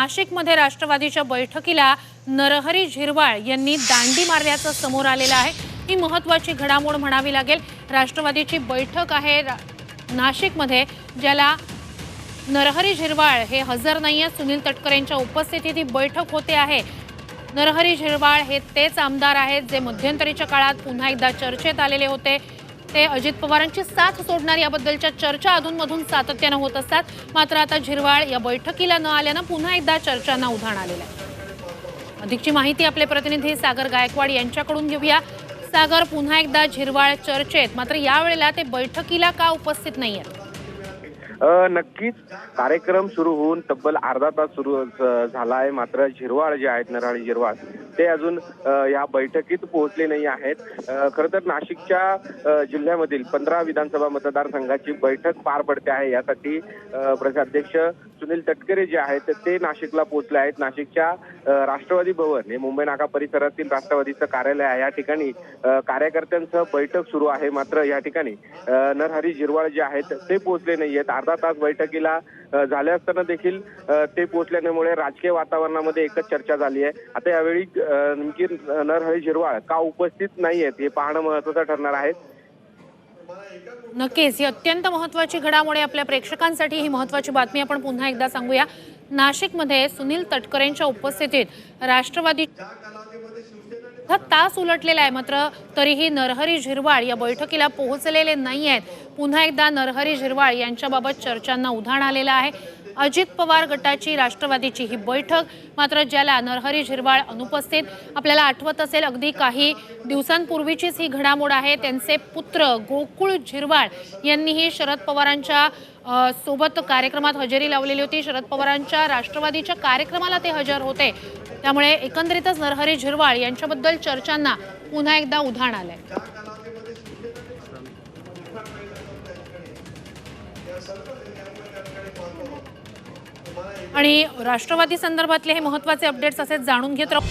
नाशिकमध्ये राष्ट्रवादीच्या बैठकीला नरहरी झिरवाळ यांनी दांडी मारल्याचं समोर आलेलं आहे. ही महत्वाची घडामोड म्हणावी लागेल. राष्ट्रवादीची बैठक आहे रा- नाशिकमध्ये ज्याला नरहरी झिरवाळ हे हजर नाही आहेत सुनील तटकरेंच्या उपस्थितीत ही बैठक होते आहे. नरहरी झिरवाळ हे तेच आमदार आहेत जे मध्यंतरीच्या काळात पुन्हा एकदा चर्चेत आलेले होते. ते अजित पवारांची साथ सोडणार याबद्दलच्या चर्चा अधूनमधून सातत्यानं होत असतात. मात्र आता झिरवाळ या बैठकीला न आल्यानं पुन्हा एकदा चर्चांना उधाण आलेलं आहे. अधिकची माहिती आपले प्रतिनिधी सागर गायकवाड यांच्याकडून घेऊया. सागर पुन्हा एकदा झिरवाळ चर्चेत मात्र यावेळेला ते बैठकीला का उपस्थित नाही आहेत नक्कीच कार्यक्रम सुरू होऊन तब्बल अर्धा तास सुरू झाला आहे मात्र झिरवाळ जे आहेत नराळी झिरवाळ ते अजून या बैठकीत पोहोचले नाही आहेत. खरं तर नाशिकच्या जिल्ह्यामधील पंधरा विधानसभा मतदारसंघाची बैठक पार पडते आहे. यासाठी प्रदेशाध्यक्ष सुनील तटकरे जे आहेत ते नाशिकला पोहोचले आहेत. नाशिकच्या राष्ट्रवादी भवन हे मुंबई नाका परिसरातील राष्ट्रवादीचं कार्यालय आहे. या ठिकाणी कार्यकर्त्यांसह बैठक सुरू आहे. मात्र या ठिकाणी नरहरी जिरवाळ जे आहेत ते पोहोचले नाही आहेत. अर्धा तास बैठकीला झाले असताना देखील ते पोहोचल्यामुळे राजकीय वातावरणामध्ये एकच चर्चा झाली आहे. आता यावेळी नेमकी नरहरी जिरवाळ का उपस्थित नाही आहेत हे पाहणं महत्वाचं ठरणार आहे. नक्कीच. ही अत्यंत महत्वाची घडामोड आपल्या प्रेक्षकांसाठी ही महत्वाची बातमी आपण पुन्हा एकदा सांगूया. नाशिकमध्ये सुनील तटकरेंच्या उपस्थितीत राष्ट्रवादी हा तास उलटलेला आहे मात्र तरीही नरहरी झिरवाळ या बैठकीला पोहोचलेले नाही आहेत पुन्हा एकदा नरहरी झिरवाळ यांच्याबाबत चर्चांना उधाण आलेलं आहे. अजित पवार गटाची राष्ट्रवादीची ही बैठक. मात्र ज्याला नरहरी झिरवाळ अनुपस्थित आपल्याला आठवत असेल अगदी काही दिवसांपूर्वीचीच ही घडामोड आहे. त्यांचे पुत्र गोकुळ झिरवाळ यांनीही शरद पवारांच्या सोबत कार्यक्रमात हजेरी लावलेली होती. शरद पवारांच्या राष्ट्रवादीच्या कार्यक्रमाला ते हजर होते. त्यामुळे एकंदरीतच नरहरी झिरवाळ यांच्याबद्दल चर्चांना पुन्हा एकदा उधाण आलंय. आणि राष्ट्रवादी संदर्भातले हे महत्त्वाचे अपडेट्स असेच जाणून घेत राहू.